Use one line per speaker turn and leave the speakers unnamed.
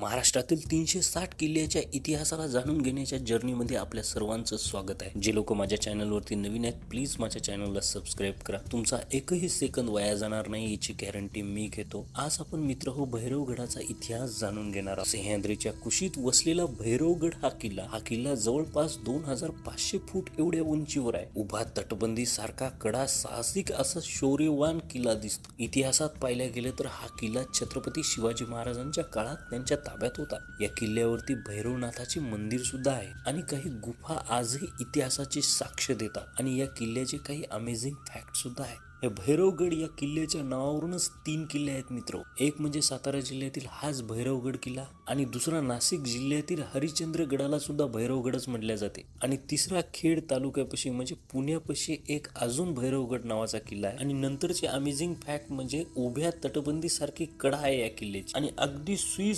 महाराष्ट्रातील तीनशे साठ किल्ल्याच्या इतिहासाला जाणून घेण्याच्या जर्नीमध्ये आपल्या सर्वांचं स्वागत आहे. जे लोक माझ्या चॅनलवरती नवीन आहेत प्लीज माझ्या चॅनलला सबस्क्राईब करा. तुमचा एकही सेकंद वाया जाणार नाही याची गॅरंटी मी घेतो. आज आपण मित्र हो भैरवगडाचा इतिहास जाणून घेणार आहोत. सह्याद्रीच्या कुशीत वसलेला भैरवगड हा किल्ला हा किल्ला जवळपास दोन हजार पाचशे फूट एवढ्या उंचीवर आहे. उभा तटबंदी सारखा कडा साहसिक असा शौर्यवान किल्ला दिसतो. इतिहासात पाहिल्या गेलं तर हा किल्ला छत्रपती शिवाजी महाराजांच्या काळात त्यांच्या ताब्यात होता. या किल्ल्यावरती भैरवनाथाचे मंदिर सुद्धा आहे आणि काही गुफा आजही इतिहासाची साक्ष देतात. आणि या किल्ल्याचे काही अमेझिंग फॅक्ट सुद्धा आहे. हे भैरवगड या किल्ल्याच्या नावावरूनच तीन किल्ले आहेत मित्र. एक म्हणजे सातारा जिल्ह्यातील हाच भैरवगड किल्ला आणि दुसरा नाशिक जिल्ह्यातील हरिश्चंद्रगडाला सुद्धा भैरवगडच म्हटल्या जाते. आणि तिसरा खेड तालुक्यापाशी म्हणजे पुण्यापाशी एक अजून भैरवगड नावाचा किल्ला आहे. आणि नंतरचे अमेझिंग फॅक्ट म्हणजे उभ्या तटबंदी सारखी कडा आहे या किल्ल्याची. आणि अगदी सुई